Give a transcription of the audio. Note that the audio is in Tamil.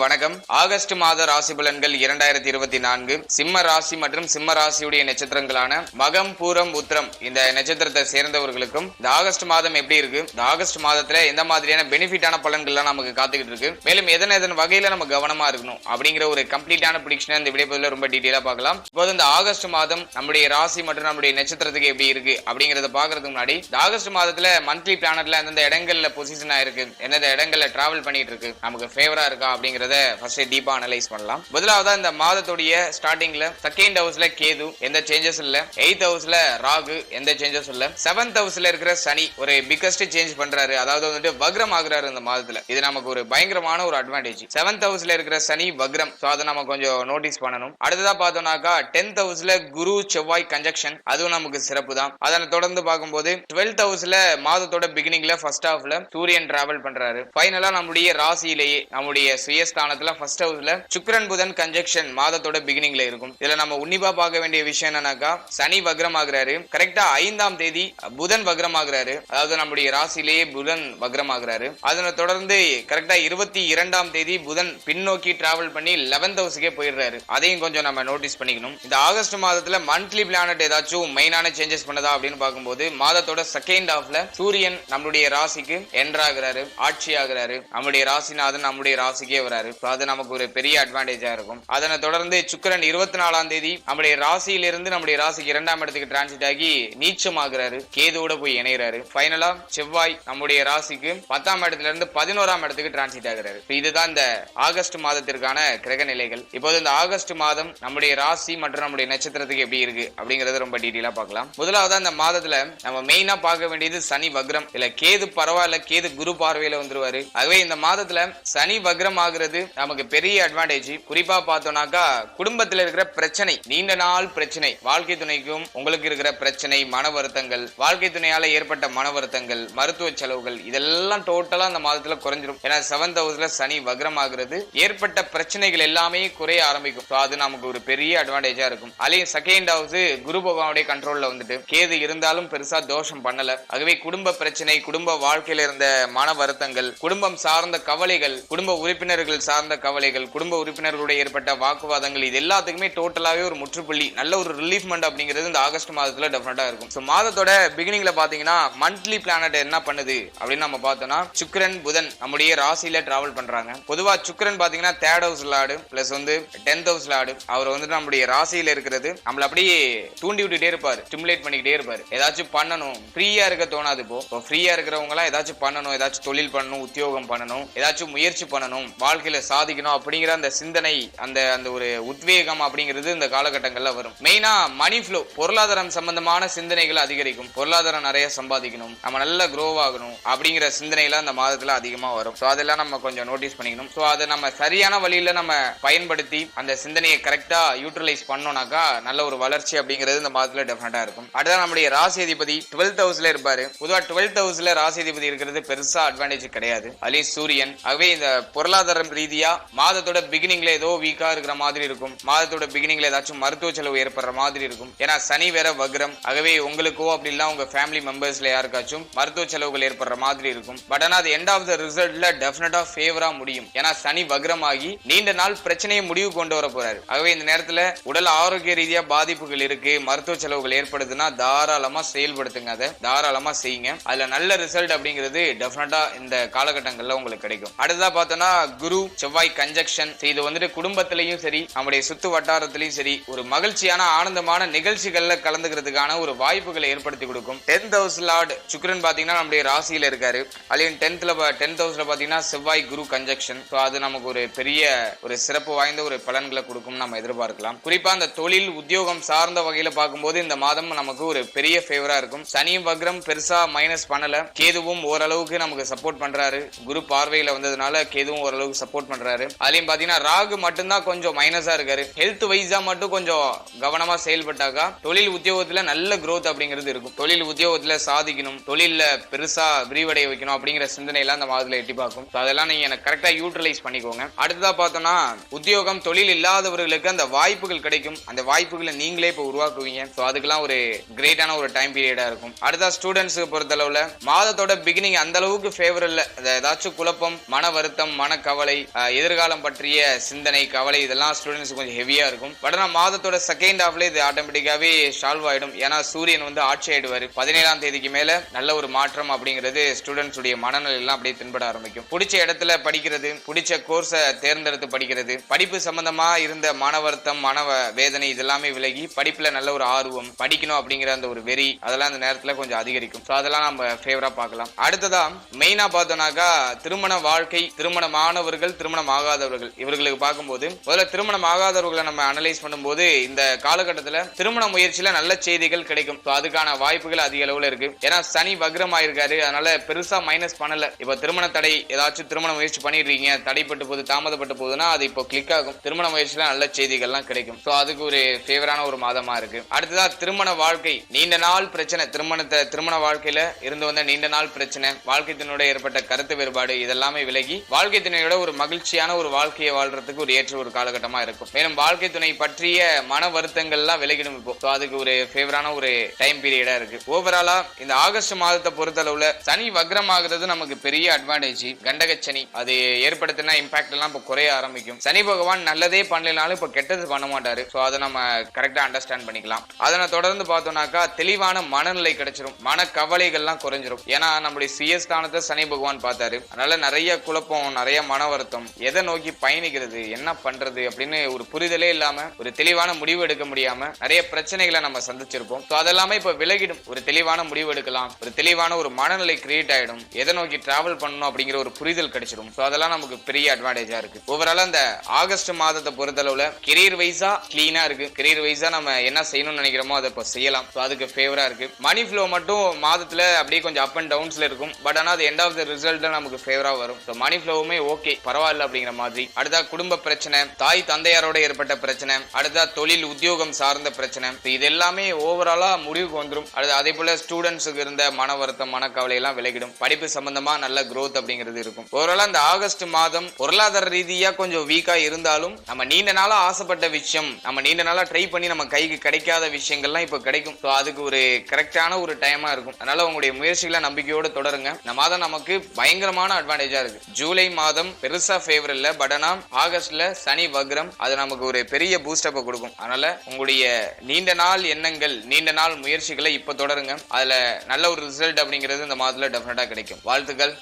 வணக்கம். ஆகஸ்ட் மாத ராசி பலன்கள் இரண்டாயிரத்தி இருபத்தி நான்கு. சிம்ம ராசி மற்றும் சிம்ம ராசியுடைய நட்சத்திரங்களான மகம் பூரம் உத்திரம் இந்த நட்சத்திரத்தை சேர்ந்தவர்களுக்கும் இந்த ஆகஸ்ட் மாதம் எப்படி இருக்கு? இந்த ஆகஸ்ட் மாதத்துல எந்த மாதிரியான பெனிஃபிட்டான பலன்கள்லாம் நமக்கு காத்துக்கிட்டு இருக்கு? மேலும் எதன எதன் வகையில நம்ம கவனமா இருக்கணும்? அப்படிங்கிற ஒரு கம்ப்ளீட்டான பிடிக்ஷன் இந்த விடைப்பதில் ரொம்ப டீட்டெயிலா பார்க்கலாம். இப்போது இந்த ஆகஸ்ட் மாதம் நம்முடைய ராசி மற்றும் நம்முடைய நட்சத்திரத்துக்கு எப்படி இருக்கு? அப்படிங்கறத பாக்குறதுக்கு முன்னாடி இந்த ஆகஸ்ட் மாதத்துல மந்த்லி பிளானட்ல எந்தெந்த இடங்கள்ல பொசிஷன் ஆயிருக்கு? எந்தெந்த இடங்கள்ல டிராவல் பண்ணிட்டு இருக்கு? நமக்கு ஃபேவரா இருக்கா? அப்படிங்கறத ஃபர்ஸ்ட் டீப்பா அனலைஸ் பண்ணலாம். முதலாவதா இந்த மாதத்துடைய ஸ்டார்டிங்ல செகண்ட் ஹவுஸ்ல கேது எந்த சேஞ்சஸ் இல்ல. எயித் ஹவுஸ்ல ராகு எந்த சேஞ்சஸ் இல்ல. செவன்த் ஹவுஸ்ல இருக்கிற சனி ஒரு பிக்கஸ்ட் சேஞ்ச் பண்றாரு. அதாவது வந்துட்டு வக்ரம் ஆகுறாரு இந்த மாதத்துல. இது நமக்கு ஒரு பயங்கரமான ஒரு அட்வான்டேஜ் செவன்த் ஹவுஸ்ல இருக்கிற சனி வக்ரம். சோ அதை நம்ம கொஞ்சம் நோட்டீஸ் பண்ணணும். அடுத்ததா பார்த்தோம்னாக்கா டென்த் ஹவுஸ்ல குரு செவ்வாய் கன்ஜெக்ஷன் அதுவும் நமக்கு சிறப்பு தான். அதனை தொடர்ந்து பார்க்கும்போது டுவெல்த் ஹவுஸ்ல மாதத்தோட பிகினிங்ல ஃபர்ஸ்ட் ஹாஃப்ல சூரியன் டிராவல் பண்றாரு. ஃபைனலா நம்முடைய ராசியிலேயே நம்முடைய ஸ்தானத்துல ஃபர்ஸ்ட் ஹவுஸ்ல சுக்கரன் புதன் கன்ஜெக்ஷன் மாதத்தோட பிகினிங்ல இருக்கும். இதுல நம்ம உன்னிப்பா பார்க்க வேண்டிய விஷயம் என்னன்னாக்கா சனி வக்ரம் ஆகுறாரு கரெக்டா ஐந்தாம் தேதி புதன் வக்ரம் ஆகுறாரு அதாவது நம்முடைய ராசிலேயே புதன் வக்ரம் ஆகுறாரு அதனை தொடர்ந்து கரெக்டா இருபத்தி இரண்டாம் தேதி புதன் பின்னோக்கி டிராவல் பண்ணி லெவன்த் ஹவுஸுக்கே போயிடுறாரு. அதையும் கொஞ்சம் நம்ம நோட்டீஸ் பண்ணிக்கணும். இந்த ஆகஸ்ட் மாதத்துல மந்த்லி பிளானட் ஏதாச்சும் மெயினான சேஞ்சஸ் பண்ணதா அப்படின்னு பார்க்கும்போது மாதத்தோட செகண்ட் ஹாஃப்ல சூரியன் நம்மளுடைய ராசிக்கு என்ட்ராகிறாரு ஆட்சி ஆகுறாரு நம்முடைய ராசிநாதன் நம்முடைய ராசிக்கே வராரு. ஸோ அது நமக்கு ஒரு பெரிய அட்வான்டேஜா இருக்கும். அதனை தொடர்ந்து சுக்கரன் இருபத்தி நாலாம் தேதி நம்முடைய ராசியிலிருந்து நம்முடைய ராசிக்கு இரண்டாம் இடத்துக்கு டிரான்சிட் ஆகி நீச்சமாகிறாரு. கேதுவோட போய் இணைகிறாரு ஃபைனலா செவ்வாய் நம்முடைய ராசிக்கு பத்தாம் இடத்துல இருந்து பதினோராம் இடத்துக்கு டிரான்சிட் ஆகிறாரு. இதுதான் இந்த ஆகஸ்ட் மாதத்திற்கான கிரக நிலைகள். இப்போது இந்த ஆகஸ்ட் மாதம் நம்முடைய ராசி மற்றும் நம்முடைய நட்சத்திரத்துக்கு எப்படி இருக்கு அப்படிங்கறத ரொம்ப டீட்டெயிலா பார்க்கலாம். முதலாவது அந்த மாதத்துல நம்ம மெயினா பார்க்க வேண்டியது சனி வக்ரம். இல்ல கேது பரவாயில்ல கேது குரு பார்வையில வந்துருவாரு. ஆகவே இந்த மாதத்துல சனி வக்ரம் ஆகிறது நமக்கு பெரிய அட்வான்டேஜ் குறிப்பா பார்த்தோம்னாக்கா குடும்பத்துல இருக்கிற பிரச்சனை நீண்ட நாள் பிரச்சனை வாழ்க்கை துணைக்கும் உங்களுக்கு இருக்கிற பிரச்சனை மன வருத்தங்கள் வாழ்க்கை துணையால ஏற்பட்ட மன வருத்தங்கள் மருத்துவ செலவுகள் இதெல்லாம் டோட்டலா அந்த மாதத்துல குறைஞ்சிரும். ஏன்னா செவன்த் ஹவுஸ்ல சனி வக்ரம் ஆகுறது ஏற்பட்ட பிரச்சனைகள் எல்லாமே குறைய ஆரம்பிக்கும். அது நமக்கு ஒரு பெரிய அட்வான்டேஜா இருக்கும். அதையும் செகண்ட் ஹவுஸ் குரு பகவானுடைய கண்ட்ரோல்ல வந்துட்டு கேது இருந்தாலும் பெருசா தோஷம் பண்ணல. ஆகவே குடும்ப பிரச்சனை குடும்ப வாழ்க்கையில இருந்த மன வருத்தங்கள் குடும்பம் சார்ந்த கவலைகள் குடும்ப உறுப்பினர்கள் சார்ந்த கவலைகள் குடும்ப உறுப்பினர்களோட ஏற்பட்ட வாக்குவாதங்கள் இது எல்லாத்துக்குமே டோட்டலாவே ஒரு முற்றுப்புள்ளி. நல்ல ஒரு ரிலீஃப்மெண்ட் அப்படிங்கிறது இந்த ஆகஸ்ட் மாதத்துல டெஃபினட்டா இருக்கும். ஸோ மாதத்தோட பிகினிங்ல பாத்தீங்கன்னா மந்த்லி பிளானட் என்ன பண்ணுது அப்படின்னு நம்ம பார்த்தோம்னா சுக்கிரன் புதன் நம்முடைய ராசியில டிராவல் பண்றாங்க. பொதுவா சுக்ரன் பாத்தீங்கன்னா தேர்ட் ஹவுஸ் லாடு பிளஸ் வந்து டென்த் ஹவுஸ் லாடு அவர் வந்து நம்முடைய ராசியில இருக்கிறது. நம்மள அப்படியே தூண்டி விட்டுட்டே இருப்பாரு ஸ்டிமுலேட் பண்ணிக்கிட்டே இருப்பாரு. ஏதாச்சும் பண்ணணும். ஃப்ரீயா இருக்க தோணாது இப்போ. ஃப்ரீயா இருக்கிறவங்க எல்லாம் ஏதாச்சும் பண்ணணும். ஏதாச்சும் தொழில் பண்ணணும் உத்தியோகம் பண்ணணும். ஏதாச்சும் முயற்சி பண்ணணும். வாழ்க்கையில சாதிக்கணும் அப்படிங்கிற அந்த சிந்தனை அந்த அந்த ஒரு உத்வேகம் அப்படிங்கிறது இந்த காலகட்டங்கள்ல வரும். மெயினா மணி ஃப்ளோ பொருளாதாரம் சம்பந்தமான சிந்தனைகள் அதிகரிக்கும். பொருளாதாரம் நிறைய சம்பாதிக்கணும். நம்ம நல்லா க்ரோ ஆகணும் அப்படிங்கிற சிந்தனைலாம் அந்த மாதத்துல அதிகமா வரும். ஸோ அதெல்லாம் நம்ம கொஞ்சம் நோட்டீஸ் பண்ணிக்கணும். ஸோ அதை நம்ம சரியான வழியில நம்ம பயன்படுத்தி அந்த சிந்தனையை கரெக்டா யூட்டிலைஸ் பண்ணோம்னாக்கா நல்ல ஒரு வளர்ச்சி அப்படிங்கிறது இந்த மாதத்துல டெஃபினட்டா இருக்கும். அடுத்த நம்முடைய ராசி அதிபதி டுவெல்த் ஹவுஸ்ல இருப்பாரு. பொதுவாக டுவெல்த் ஹவுஸ்ல ராசி அதிபதி இருக்கிறது பெருசா அட்வான்டேஜ் கிடையாது. அலி சூரியன். ஆகவே இந்த பொருளாதாரம் ரீதியா மாதத்தோட பிகினிங்ல ஏதோ வீக்கா இருக்கிற மாதிரி இருக்கும். மாதத்தோட பிகினிங்ல ஏதாச்சும் மருத்துவ செலவு ஏற்படுற மாதிரி இருக்கும். ஏன்னா சனி வேற வக்ரம். ஆகவே உங்களுக்கோ அப்படி இல்ல உங்க ஃபேமிலி மெம்பர்ஸ்ல யாருக்காச்சும் மருத்துவ செலவுகள் ஏற்படுற மாதிரி இருக்கும். பட் ஆனா அது எண்ட் ஆஃப் த ரிசல்ட்ல டெஃபினட்டா ஃபேவரா முடியும். ஏன்னா சனி வக்ரம் ஆகி நீண்ட நாள் பிரச்சனையை முடிவு கொண்டு வர போறாரு. ஆகவே இந்த நேரத்துல உடல் ஆரோக்கிய ரீதியா பாதிப்புகள் இருக்கு மருத்துவ செலவுகள் ஏற்படுதுன்னா தாராளமா செயல்படுத்துங்க அதை. தாராளமா செய்யுங்க. அதுல நல்ல ரிசல்ட் அப்படிங்கிறது டெஃபினட்டா இந்த காலகட்டங்கள்ல உங்களுக்கு கிடைக்கும். அடுத்ததா பார்த்தோம்னா குரு செவ்வாய் கன்ஜெக்ஷன் இது வந்துட்டு குடும்பத்திலையும் சரி நம்முடைய சுத்து வட்டாரத்திலையும் சரி ஒரு மகிழ்ச்சியான ஆனந்தமான நிகழ்ச்சிகள்ல கலந்துக்கிறதுக்கான ஒரு வாய்ப்புகளை ஏற்படுத்தி கொடுக்கும். டென்த் ஹவுஸ் லார்ட் சுக்ரன் பாத்தீங்கன்னா நம்முடைய ராசியில இருக்காரு. அதையும் டென்த்ல டென்த் ஹவுஸ்ல பாத்தீங்கன்னா செவ்வாய் குரு கன்ஜெக்ஷன் ஸோ அது நமக்கு ஒரு பெரிய ஒரு சிறப்பு வாய்ந்த ஒரு பலன்களை கொடுக்கும் நம்ம எதிர்பார்க்கலாம். குறிப்பா அந்த தொழில் உத்தியோகம் சார்ந்த வகையில பார்க்கும்போது இந்த மாதம் நமக்கு ஒரு பெரிய ஃபேவரா இருக்கும். சனியும் வக்ரம் பெருசா மைனஸ் பண்ணல. கேதுவும் ஓரளவுக்கு நமக்கு சப்போர்ட் பண்றாரு. குரு பார்வையில வந்ததுனால கேதுவும் ஓரளவுக்கு சப்போர்ட் பண்றாரு. அதுலயும் பாத்தீங்கன்னா ராகு மட்டும்தான் கொஞ்சம் மைனஸா இருக்காரு. ஹெல்த் வைஸா மட்டும் கொஞ்சம் கவனமா செயல்பட்டாக்கா தொழில் உத்தியோகத்துல நல்ல க்ரோத் அப்படிங்கிறது இருக்கும். தொழில் உத்தியோகத்துல சாதிக்கணும். தொழில பெருசா விரிவடைய வைக்கணும் அப்படிங்கிற சிந்தனை எல்லாம் அந்த மாதத்துல எட்டி பார்க்கும். அதெல்லாம் நீங்க எனக்கு கரெக்டா யூட்டிலைஸ் பண்ணிக்கோங்க. அடுத்ததா பார்த்தோம்னா உத்தியோகம் தொழில் இல்லாதவர்களுக்கு அந்த வாய்ப்புகள் கிடைக்கும். அந்த வாய்ப்புகளை நீங்களே இப்ப உருவாக்குவீங்க. ஸோ அதுக்கெல்லாம் ஒரு கிரேட்டான ஒரு டைம் பீரியடா இருக்கும். அடுத்தா ஸ்டூடெண்ட்ஸுக்கு பொறுத்தளவுல மாதத்தோட பிகினிங் அந்த அளவுக்கு ஃபேவர் இல்லை. ஏதாச்சும் குழப்பம் மன வருத்தம் மன கவலை எதிர்காலம் பற்றிய சிந்தனை கவலை இதெல்லாம் ஸ்டூடெண்ட்ஸ் கொஞ்சம் ஹெவியா இருக்கும். பட் ஆனா மாதத்தோட செகண்ட் ஹாஃப்ல இது ஆட்டோமேட்டிக்காவே சால்வ் ஆயிடும். ஏன்னா சூரியன் வந்து ஆட்சி ஆயிடுவாரு பதினேழாம் தேதிக்கு மேல நல்ல ஒரு மாற்றம் அப்படிங்கிறது ஸ்டூடெண்ட்ஸ் உடைய மனநிலை எல்லாம் அப்படியே தென்பட ஆரம்பிக்கும். பிடிச்ச இடத்துல படிக்கிறது பிடிச்ச கோர்ஸை தேர்ந்தெடுத்து படிக்கிறது படிப்பு சம்பந்தமா இருந்த மன வருத்தம் மன வேதனை இதெல்லாமே விலகி படிப்புல நல்ல ஒரு ஆர்வம் படிக்கணும் அப்படிங்கிற அந்த ஒரு வெறி அதெல்லாம் அந்த நேரத்துல கொஞ்சம் அதிகரிக்கும். ஸோ அதெல்லாம் நம்ம ஃபேவரா பார்க்கலாம். அடுத்ததா மெயினா பார்த்தோம்னாக்கா திருமண வாழ்க்கை திருமணமானவர்கள் திருமணம் ஆகாதவர்கள் இவர்களுக்கு பார்க்கும்போது முதல்ல திருமணம் ஆகாதவர்களை நம்ம அனலைஸ் பண்ணும்போது இந்த காலகட்டத்துல திருமண முயற்சியில நல்ல செய்திகள் கிடைக்கும். ஸோ அதுக்கான வாய்ப்புகள் அதிக அளவில் இருக்கு. ஏன்னா சனி வக்ரம் ஆயிருக்காரு அதனால பெருசா மைனஸ் பண்ணல. இப்போ திருமண தடை ஏதாச்சும் திருமண முயற்சி பண்ணிடுறீங்க தடைப்பட்டு போது தாமதப்பட்டு போகுதுன்னா அது இப்போ கிளிக் ஆகும். திருமண முயற்சியில நல்ல செய்திகள்லாம் கிடைக்கும். ஸோ அதுக்கு ஒரு ஃபேவரான ஒரு மாதமா இருக்கு. அடுத்ததா திருமண வாழ்க்கை. நீண்ட நாள் பிரச்சனை. திருமணத்தை திருமண வாழ்க்கையில இருந்து வந்த நீண்ட நாள் பிரச்சனை வாழ்க்கை ஏற்பட்ட கருத்து வேறுபாடு இதெல்லாமே விலகி வாழ்க்கை ஒரு ஒரு மகிழ்ச்சியான ஒரு வாழ்க்கையை வாழ்றதுக்கு ஒரு ஏற்ற ஒரு காலகட்டமா இருக்கும். மேலும் வாழ்க்கை துணை பற்றிய மன வருத்தங்கள்லாம் விலகிடும் இப்போ. ஸோ அதுக்கு ஒரு ஃபேவரான ஒரு டைம் பீரியடா இருக்கு. ஓவராலா இந்த ஆகஸ்ட் மாதத்தை பொறுத்தளவுல சனி வக்ரம் ஆகுறது நமக்கு பெரிய அட்வான்டேஜ் கண்டக சனி அது ஏற்படுத்தின இம்பாக்ட் எல்லாம் இப்போ குறைய ஆரம்பிக்கும். சனி பகவான் நல்லதே பண்ணலனாலும் இப்போ கெட்டது பண்ண மாட்டாரு. ஸோ அதை நம்ம கரெக்டா அண்டர்ஸ்டாண்ட் பண்ணிக்கலாம். அதனை தொடர்ந்து பார்த்தோம்னாக்கா தெளிவான மனநிலை கிடைச்சிரும். மன கவலைகள்லாம் குறைஞ்சிரும். ஏன்னா நம்மளுடைய சுயஸ்தானத்தை சனி பகவான் பார்த்தாரு. அதனால நிறைய குழப்பம் நிறைய மன வருத்தம் எதை நோக்கி பயணிக்கிறது என்ன பண்றது அப்படின்னு ஒரு புரிதலே இல்லாம ஒரு தெளிவான முடிவு எடுக்க முடியாம நிறைய பிரச்சனைகளை நம்ம சந்திச்சிருப்போம். ஸோ அதெல்லாமே இப்ப விலகிடும். ஒரு தெளிவான முடிவு எடுக்கலாம். ஒரு தெளிவான ஒரு மனநிலை கிரியேட் ஆயிடும். எதை நோக்கி டிராவல் பண்ணணும் அப்படிங்கிற ஒரு புரிதல் கிடைச்சிடும் ஸோ அதெல்லாம் நமக்கு பெரிய அட்வான்டேஜா இருக்கு. ஓவரால் அந்த ஆகஸ்ட் மாதத்தை பொறுத்தளவுல கெரியர் வைஸா கிளீனா இருக்கு. கெரியர் வைஸா நம்ம என்ன செய்யணும்னு நினைக்கிறோமோ அதை இப்போ செய்யலாம். ஸோ அதுக்கு ஃபேவரா இருக்கு. மணி ஃப்ளோ மட்டும் மாதத்துல அப்படியே கொஞ்சம் அப் அண்ட் டவுன்ஸ்ல இருக்கும். பட் ஆனால் அது எண்ட் ஆஃப் த ரிசல்ட் நமக்கு ஃபேவரா வரும். ஸோ மணி ஃப்ளோவுமே ஓகே பரவாயில்ல. பரவாயில்ல அப்படிங்கிற மாதிரி. அடுத்தா குடும்ப பிரச்சனை தாய் தந்தையாரோட ஏற்பட்ட பிரச்சனை அடுத்தா தொழில் உத்தியோகம் சார்ந்த பிரச்சனை. இது எல்லாமே ஓவராலா முடிவுக்கு வந்துடும் அடுத்து அதே போல ஸ்டூடெண்ட்ஸுக்கு இருந்த மன வருத்தம் மனக்கவலை எல்லாம் விலகிடும். படிப்பு சம்பந்தமா நல்ல குரோத் அப்படிங்கிறது இருக்கும். ஓவராலா இந்த ஆகஸ்ட் மாதம் பொருளாதார ரீதியா கொஞ்சம் வீக்கா இருந்தாலும் நம்ம நீண்ட நாளா ஆசைப்பட்ட விஷயம் நம்ம நீண்ட நாளா ட்ரை பண்ணி நம்ம கைக்கு கிடைக்காத விஷயங்கள்லாம் இப்போ கிடைக்கும். ஸோ அதுக்கு ஒரு கரெக்டான ஒரு டைமா இருக்கும். அதனால உங்களுடைய முயற்சிகளை நம்பிக்கையோடு தொடருங்க. இந்த மாதம் நமக்கு பயங்கரமான அட்வான்டேஜா இருக்கு. ஜூலை மாதம் பெருசா ஃபேவர் இல்ல பட் ஆனா ஆகஸ்ட்ல சனி வக்ரம் அது நமக்கு ஒரு பெரிய பூஸ்டப்பை கொடுக்கும். அதனால உங்களுடைய நீண்ட நாள் எண்ணங்கள் நீண்ட நாள் முயற்சிகளை இப்ப தொடருங்க. அதுல நல்ல ஒரு ரிசல்ட் அப்படிங்கிறது இந்த மாதத்துல டெஃபினட்டா கிடைக்கும். வாழ்த்துக்கள்.